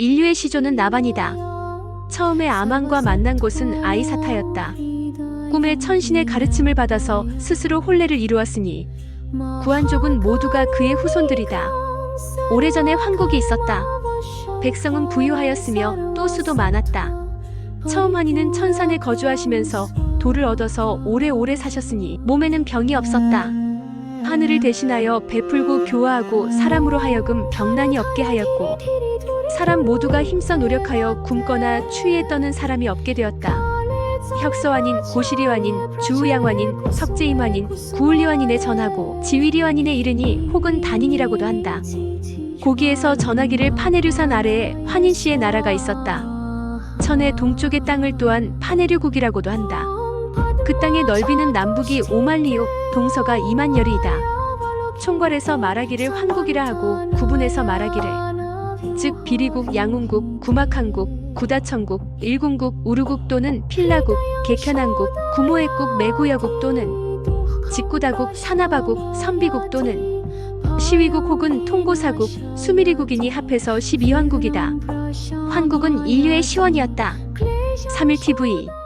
인류의 시조는 나반이다. 처음에 아만과 만난 곳은 아이사타였다. 꿈의 천신의 가르침을 받아서 스스로 혼례를 이루었으니 구한족은 모두가 그의 후손들이다. 오래전에 황국이 있었다. 백성은 부유하였으며 또 수도 많았다. 처음 환희는 천산에 거주하시면서 돌을 얻어서 오래오래 사셨으니 몸에는 병이 없었다. 하늘을 대신하여 베풀고 교화하고 사람으로 하여금 병난이 없게 하였고 사람 모두가 힘써 노력하여 굶거나 추위에 떠는 사람이 없게 되었다. 혁서환인, 고시리환인, 주우양환인, 석재임환인, 구울리환인에 전하고 지위리환인에 이르니 혹은 단인이라고도 한다. 고기에서 전하기를 파네류산 아래에 환인 씨의 나라가 있었다. 천의 동쪽의 땅을 또한 파네류국이라고도 한다. 그 땅의 넓이는 남북이 5만 리오, 동서가 2만 열이다. 총괄해서 말하기를 환국이라 하고 구분해서 말하기를 즉 비리국, 양운국, 구막한국, 구다천국, 일궁국, 우르국 또는 필라국, 개현한국, 구모해국, 매구여국 또는 직구다국, 사나바국, 선비국 또는 시위국 혹은 통고사국, 수미리국이니 합해서 12환국이다. 환국은 인류의 시원이었다. 31TV